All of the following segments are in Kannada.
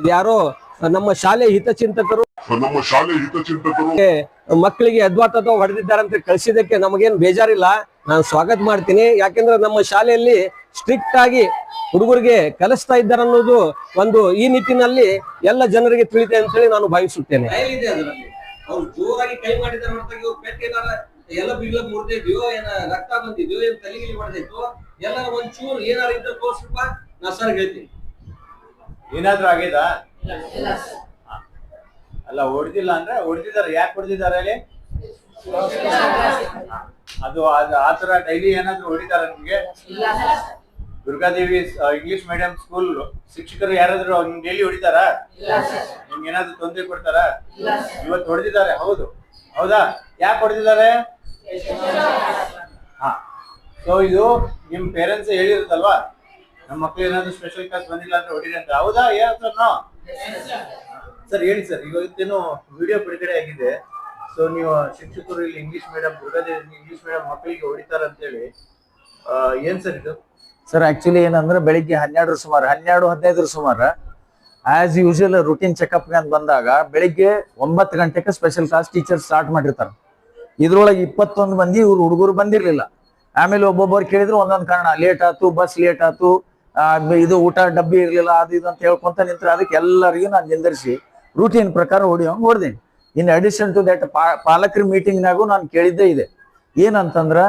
ಇದ್ಯಾರೋ ನಮ್ಮ ಶಾಲೆ ಹಿತಚಿಂತಕರು ನಮ್ಮ ಶಾಲೆ ಹಿತಚಿಂತಕರು ಮಕ್ಕಳಿಗೆ ಅದ್ವಾತತ್ವ ಹೊಡೆದಿದ್ದಾರೆ ಅಂತ ಕಳಿಸಿದಕ್ಕೆ ನಮಗೇನ್ ಬೇಜಾರಿಲ್ಲ. ನಾನು ಸ್ವಾಗತ ಮಾಡ್ತೀನಿ. ಯಾಕೆಂದ್ರೆ ನಮ್ಮ ಶಾಲೆಯಲ್ಲಿ ಸ್ಟ್ರಿಕ್ಟ್ ಆಗಿ ಹುಡುಗರಿಗೆ ಕಲಿಸ್ತಾ ಇದ್ದಾರೆ ಅನ್ನೋದು ಒಂದು ಈ ನಿಟ್ಟಿನಲ್ಲಿ ಎಲ್ಲ ಜನರಿಗೆ ತಿಳಿತೆ ಅಂತ ಹೇಳಿ ನಾನು ಭಾವಿಸುತ್ತೇನೆ. ಎಲ್ಲ ಬಿಗ್ಲ ಮುರಿದಿದ್ಯೋ ಏನ ರಕ್ತ ಬಂದಿದ್ಯೋ ಏನ್ ತಲೆಗಿಲಿ ಹೊಡೆದಿತ್ತು ಎಲ್ಲ ಒಂಚೂರು ಏನಾರ ಇದ್ರೆ ತೋರ್ಸಪ್ಪ ನಾ ಸರ್ ಹೇಳ್ತೀನಿ. ಏನಾದ್ರೂ ಆಗಿದ? ಅಲ್ಲ ಹೊಡೆದಿಲ್ಲ ಅಂದ್ರೆ ಹೊಡೆದಿದ್ದಾರೆ. ಯಾಕೆ ಹೊಡೆದಿದ್ದಾರೆ ಅಲ್ಲಿ? ಅದು ಅದು ಆ ತರ ಡೈಲಿ ಏನಾದ್ರು ಹೊಡಿತಾರ ನಿಮ್ಗೆ? ದುರ್ಗಾದೇವಿ ಇಂಗ್ಲಿಷ್ ಮೀಡಿಯಂ ಸ್ಕೂಲ್ ಶಿಕ್ಷಕರು ಯಾರಾದ್ರೂ ನಿಮ್ಗೆ ಡೈಲಿ ಹೊಡಿತಾರ? ನಿಮ್ಗೆ ಏನಾದ್ರು ತೊಂದರೆ ಕೊಡ್ತಾರಾ? ಇವತ್ತು ಹೊಡೆದಿದ್ದಾರೆ ಹೌದು. ಹೌದಾ? ಯಾಕೆ ಹೊಡೆದಿದ್ದಾರೆ? ಹಾ. ಸೊ ಇದು ನಿಮ್ ಪೇರೆಂಟ್ಸ್ ಹೇಳಿರುತ್ತಲ್ವಾ? ನಮ್ಮ ಮಕ್ಳು ಏನಾದ್ರು ಸ್ಪೆಷಲ್ ಕ್ಲಾಸ್ ಬಂದಿಲ್ಲ ಅಂದ್ರೆ ಹೊಡಿರಿ ಅಂತ. ಹೌದಾ? ಏನೋ ಸರ್, ಹೇಳಿ ಸರ್ ಇವತ್ತೇನು ವಿಡಿಯೋ ಬಿಡುಗಡೆ ಆಗಿದೆ. ಸೊ ನೀವು ಶಿಕ್ಷಕರು ಇಲ್ಲಿ English medium Durgadevi English medium ಮಕ್ಕಳಿಗೆ ಹೊಡಿತಾರ ಅಂತೇಳಿ ಏನ್ ಸರ್ ಇದು? ಸರ್ ಆಕ್ಚುಲಿ ಏನಂದ್ರೆ ಬೆಳಿಗ್ಗೆ ಹನ್ನೆರಡರ ಸುಮಾರು, ಹನ್ನೆರಡು, ಹದಿನೈದರ ಸುಮಾರು ಆಸ್ ಯೂಶುವಲ್ ರುಟೀನ್ ಚೆಕಪ್ಗೆ ಅಂತ ಬಂದಾಗ ಬೆಳಿಗ್ಗೆ ಒಂಬತ್ತು ಗಂಟೆಗೆ ಸ್ಪೆಷಲ್ ಕ್ಲಾಸ್ ಟೀಚರ್ ಸ್ಟಾರ್ಟ್ ಮಾಡಿರ್ತಾರೆ. ಇದ್ರೊಳಗೆ ಇಪ್ಪತ್ತೊಂದು ಮಂದಿ ಇವ್ರು ಹುಡುಗರು ಬಂದಿರಲಿಲ್ಲ. ಆಮೇಲೆ ಒಬ್ಬೊಬ್ಬರು ಕೇಳಿದ್ರು ಒಂದೊಂದು ಕಾರಣ ಲೇಟ್ ಆಯ್ತು ಬಸ್ ಲೇಟ್ ಆಯ್ತು ಇದು ಊಟ ಡಬ್ಬಿ ಇರಲಿಲ್ಲ, ಅದು ಇದು ಅಂತ ಹೇಳ್ಕೊಂತ ನಿಂತ್ರೆ ಅದಕ್ಕೆ ಎಲ್ಲರಿಗೂ ನಾನು ನಿಂದರಿಸಿ ರೂಟೀನ್ ಪ್ರಕಾರ ಹೊಡಿಯೋಂಗೆ ಹೊಡ್ದೀನಿ ಇನ್ ಅಡಿಷನ್ ಟು ದಟ್ ಪಾಲಕರ ಮೀಟಿಂಗ್ನಾಗೂ ನಾನು ಕೇಳಿದ್ದೇ ಇದೆ. ಏನಂತಂದ್ರೆ,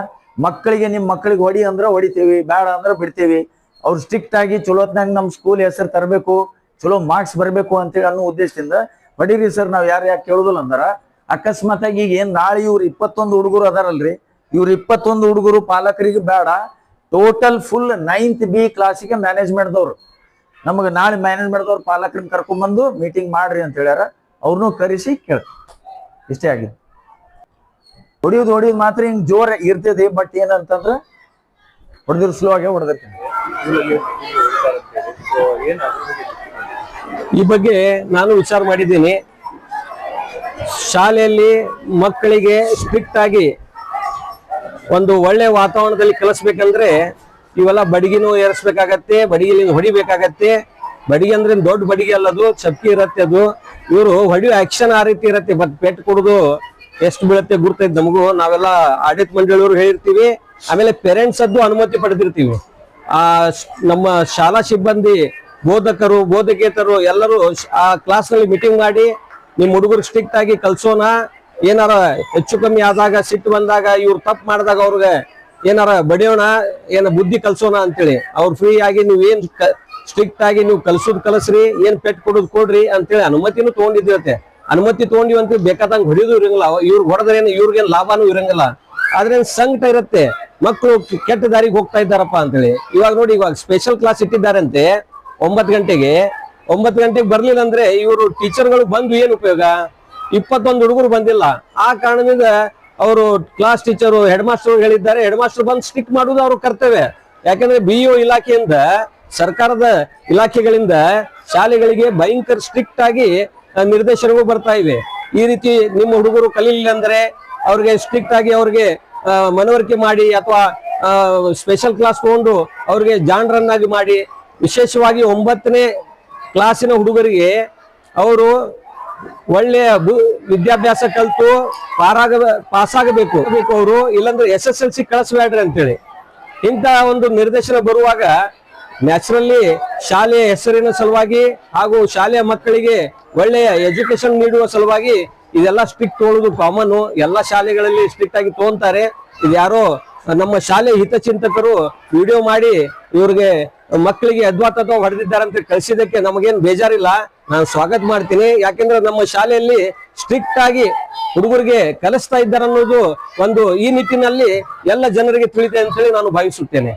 ಮಕ್ಕಳಿಗೆ ನಿಮ್ಮ ಮಕ್ಕಳಿಗೆ ಹೊಡಿ ಅಂದ್ರೆ ಹೊಡಿತೀವಿ ಬೇಡ ಅಂದ್ರೆ ಬಿಡ್ತೀವಿ. ಅವ್ರು ಸ್ಟ್ರಿಕ್ಟ್ ಆಗಿ ಚಲೋತ್ನಾಗ ನಮ್ಮ ಸ್ಕೂಲ್ ಹೆಸರು ತರಬೇಕು, ಚಲೋ ಮಾರ್ಕ್ಸ್ ಬರಬೇಕು ಅಂತೇಳಿ ಅನ್ನೋ ಉದ್ದೇಶದಿಂದ ಹೊಡೀರಿ ಸರ್ ನಾವು ಯಾರು ಯಾಕೆ ಕೇಳುದಿಲ್ಲ ಅಂದ್ರೆ ಅಕಸ್ಮಾತ್ ಆಗಿ ಈಗ ಏನು ನಾಳೆ ಇವ್ರು ಇಪ್ಪತ್ತೊಂದು ಹುಡುಗರು ಅದಾರಲ್ರಿ. ಇವ್ರು ಇಪ್ಪತ್ತೊಂದು ಹುಡುಗರು ಪಾಲಕರಿಗೆ ಬೇಡ ಟೋಟಲ್ ಫುಲ್ ನೈನ್ತ್ ಬಿ ಕ್ಲಾಸಿಗೆ ಮ್ಯಾನೇಜ್ಮೆಂಟ್ದವ್ರು ನಮಗೆ ನಾಳೆ ಮ್ಯಾನೇಜ್ಮೆಂಟ್ದವ್ರು ಪಾಲಕರನ್ನ ಕರ್ಕೊಂಡ್ಬಂದು ಮೀಟಿಂಗ್ ಮಾಡ್ರಿ ಅಂತ ಹೇಳ್ಯಾರ. ಅವ್ರನ್ನೂ ಕರೆಸಿ ಕೇಳ ಇಷ್ಟೇ ಆಗಿದೆ ಹೊಡಿಯೋದು ಹೊಡಿಯೋದು ಮಾತ್ರ ಹಿಂಗೆ ಜೋರ ಇರ್ತದೆ ಬಟ್ ಏನಂತಂದ್ರೆ ಹೊಡೆದಿರೋ ಸ್ಲೋ ಆಗೇ ಹೊಡೆದಿರ್ತೀನಿ ಈ ಬಗ್ಗೆ ನಾನು ವಿಚಾರ ಮಾಡಿದ್ದೀನಿ. ಶಾಲೆಯಲ್ಲಿ ಮಕ್ಕಳಿಗೆ ಸ್ಟ್ರಿಕ್ಟ್ ಆಗಿ ಒಂದು ಒಳ್ಳೆ ವಾತಾವರಣದಲ್ಲಿ ಕಲಿಸ್ಬೇಕಂದ್ರೆ ಇವೆಲ್ಲ ಬಡಿಗಿನೂ ಏರಿಸ್ಬೇಕಾಗತ್ತೆ, ಬಡಿಗೆಲಿಂದ ಹೊಡಿಬೇಕಾಗತ್ತೆ. ಬಡಿಗೆ ಅಂದ್ರೆ ದೊಡ್ಡ ಬಡಿಗೆ ಅಲ್ಲದು, ಚಪ್ಪಿ ಇರತ್ತೆ ಅದು. ಇವರು ಹೊಡಿಯೋ ಆಕ್ಷನ್ ಆ ರೀತಿ ಇರತ್ತೆ, ಬಟ್ ಪೆಟ್ಟು ಕೊಡುದು ಎಷ್ಟು ಬೀಳತ್ತೆ ಗುರ್ತೈತೆ ನಮಗೂ. ನಾವೆಲ್ಲ ಆಡಳಿತ ಮಂಡಳಿಯವರು ಹೇಳಿರ್ತೀವಿ. ಆಮೇಲೆ ಪೇರೆಂಟ್ಸ್ ಅದ್ದು ಅನುಮತಿ ಪಡೆದಿರ್ತೀವಿ. ಆ ನಮ್ಮ ಶಾಲಾ ಸಿಬ್ಬಂದಿ, ಬೋಧಕರು ಬೋಧಕೇತರು ಎಲ್ಲರೂ ಆ ಕ್ಲಾಸ್ನಲ್ಲಿ ಮೀಟಿಂಗ್ ಮಾಡಿ, ನಿಮ್ಮ ಹುಡುಗರು ಸ್ಟ್ರಿಕ್ಟ್ ಆಗಿ ಕಲ್ಸೋಣ. ಏನಾರ ಹೆಚ್ಚು ಕಮ್ಮಿ ಆದಾಗ, ಸಿಟ್ಟು ಬಂದಾಗ, ಇವ್ರು ತಪ್ಪು ಮಾಡಿದಾಗ ಅವ್ರಿಗೆ ಏನಾರ ಬಡಿಯೋಣ, ಏನ ಬುದ್ಧಿ ಕಲ್ಸೋಣ ಅಂತೇಳಿ. ಅವ್ರು ಫ್ರೀ ಆಗಿ ನೀವ್ ಏನ್ ಸ್ಟ್ರಿಕ್ಟ್ ಆಗಿ ನೀವು ಕಲ್ಸೋದ್ ಕಲಸ್ರಿ, ಏನ್ ಪೆಟ್ ಕೊಡೋದ್ ಕೊಡ್ರಿ ಅಂತೇಳಿ ಅನುಮತಿನೂ ತಗೊಂಡಿದ್ದಿರತ್ತೆ. ಅನುಮತಿ ತಗೊಂಡಿವಿ ಅಂತ ಬೇಕಾದಂಗ್ ಹೊಡಿಯೋದು ಇರಂಗಿಲ್ಲ. ಇವ್ರು ಹೊಡೆದ್ರೆ ಏನು ಇವ್ರಿಗೇನ್ ಲಾಭನೂ ಇರಂಗಿಲ್ಲ. ಆದ್ರೆ ಸಂಕಟ ಇರುತ್ತೆ ಮಕ್ಕಳು ಕೆಟ್ಟ ದಾರಿಗೆ ಹೋಗ್ತಾ ಇದ್ದಾರಪ್ಪ ಅಂತೇಳಿ. ಇವಾಗ ನೋಡಿ, ಇವಾಗ ಸ್ಪೆಷಲ್ ಕ್ಲಾಸ್ ಇಟ್ಟಿದ್ದಾರಂತೆ, ಒಂಬತ್ತು ಗಂಟೆಗೆ. ಒಂಬತ್ತು ಗಂಟೆಗೆ ಬರ್ಲಿಲ್ಲ ಅಂದ್ರೆ ಇವರು ಟೀಚರ್ಗಳು ಬಂದು ಏನ್ ಉಪಯೋಗ? ಇಪ್ಪತ್ತೊಂದು ಹುಡುಗರು ಬಂದಿಲ್ಲ. ಆ ಕಾರಣದಿಂದ ಅವರು ಕ್ಲಾಸ್ ಟೀಚರು ಹೆಡ್ ಮಾಸ್ಟರ್ ಹೇಳಿದ್ದಾರೆ. ಹೆಡ್ ಮಾಸ್ಟರ್ ಬಂದು ಸ್ಟಿಕ್ ಮಾಡುವುದು ಅವ್ರ ಕರ್ತವ್ಯ. ಯಾಕಂದ್ರೆ ಬಿ ಇಲಾಖೆಯಿಂದ, ಸರ್ಕಾರದ ಇಲಾಖೆಗಳಿಂದ ಶಾಲೆಗಳಿಗೆ ಭಯಂಕರ ಸ್ಟ್ರಿಕ್ಟ್ ಆಗಿ ನಿರ್ದೇಶನಗಳು ಬರ್ತಾ ಇವೆ. ಈ ರೀತಿ ನಿಮ್ಮ ಹುಡುಗರು ಕಲೀಲಿಲ್ಲ ಅಂದ್ರೆ ಅವ್ರಿಗೆ ಸ್ಟ್ರಿಕ್ಟ್ ಆಗಿ ಅವ್ರಿಗೆ ಮನವರಿಕೆ ಮಾಡಿ ಅಥವಾ ಸ್ಪೆಷಲ್ ಕ್ಲಾಸ್ ತಗೊಂಡು ಅವ್ರಿಗೆ ಜಾಣರನ್ನಾಗಿ ಮಾಡಿ, ವಿಶೇಷವಾಗಿ ಒಂಬತ್ತನೇ ಕ್ಲಾಸಿನ ಹುಡುಗರಿಗೆ ಅವರು ಒಳ್ಳೆಯ ವಿದ್ಯಾಭ್ಯಾಸ ಕಲ್ತು ಪಾರಾಗ ಪಾಸಾಗಬೇಕು. ಬೇಕು ಅವರು ಇಲ್ಲಾಂದ್ರೆ ಎಸ್ ಎಸ್ ಎಲ್ ಸಿ ಕಳಿಸ್ಬೇಡ್ರಿ ಅಂತೇಳಿ. ಇಂಥ ಒಂದು ನಿರ್ದೇಶನ ಬರುವಾಗ ನ್ಯಾಚುರಲಿ ಶಾಲೆಯ ಹೆಸರಿನ ಸಲುವಾಗಿ ಹಾಗೂ ಶಾಲೆಯ ಮಕ್ಕಳಿಗೆ ಒಳ್ಳೆಯ ಎಜುಕೇಶನ್ ನೀಡುವ ಸಲುವಾಗಿ ಇದೆಲ್ಲ ಸ್ಟ್ರಿಕ್ಟ್ ತೋಳುದು ಕಾಮನ್ ಎಲ್ಲ ಶಾಲೆಗಳಲ್ಲಿ ಸ್ಟ್ರಿಕ್ಟ್ ಆಗಿ ತೋಂತಾರೆ ಇದು ಯಾರೋ ನಮ್ಮ ಶಾಲೆ ಹಿತಚಿಂತಕರು ವಿಡಿಯೋ ಮಾಡಿ ಇವ್ರಿಗೆ ಮಕ್ಕಳಿಗೆ ಅದ್ವಾತತ್ವ ಹೊಡೆದಿದ್ದಾರೆ ಅಂತ ಕಳಿಸಿದಕ್ಕೆ ನಮಗೇನ್ ಬೇಜಾರಿಲ್ಲ. ನಾನು ಸ್ವಾಗತ ಮಾಡ್ತೀನಿ. ಯಾಕೆಂದ್ರೆ ನಮ್ಮ ಶಾಲೆಯಲ್ಲಿ ಸ್ಟ್ರಿಕ್ಟ್ ಆಗಿ ಹುಡುಗರಿಗೆ ಕಲಿಸ್ತಾ ಇದ್ದಾರೆ ಅನ್ನೋದು ಒಂದು ಈ ನಿಟ್ಟಿನಲ್ಲಿ ಎಲ್ಲ ಜನರಿಗೆ ತಿಳಿದೆ ಅಂತ ಹೇಳಿ ನಾನು ಭಾವಿಸುತ್ತೇನೆ.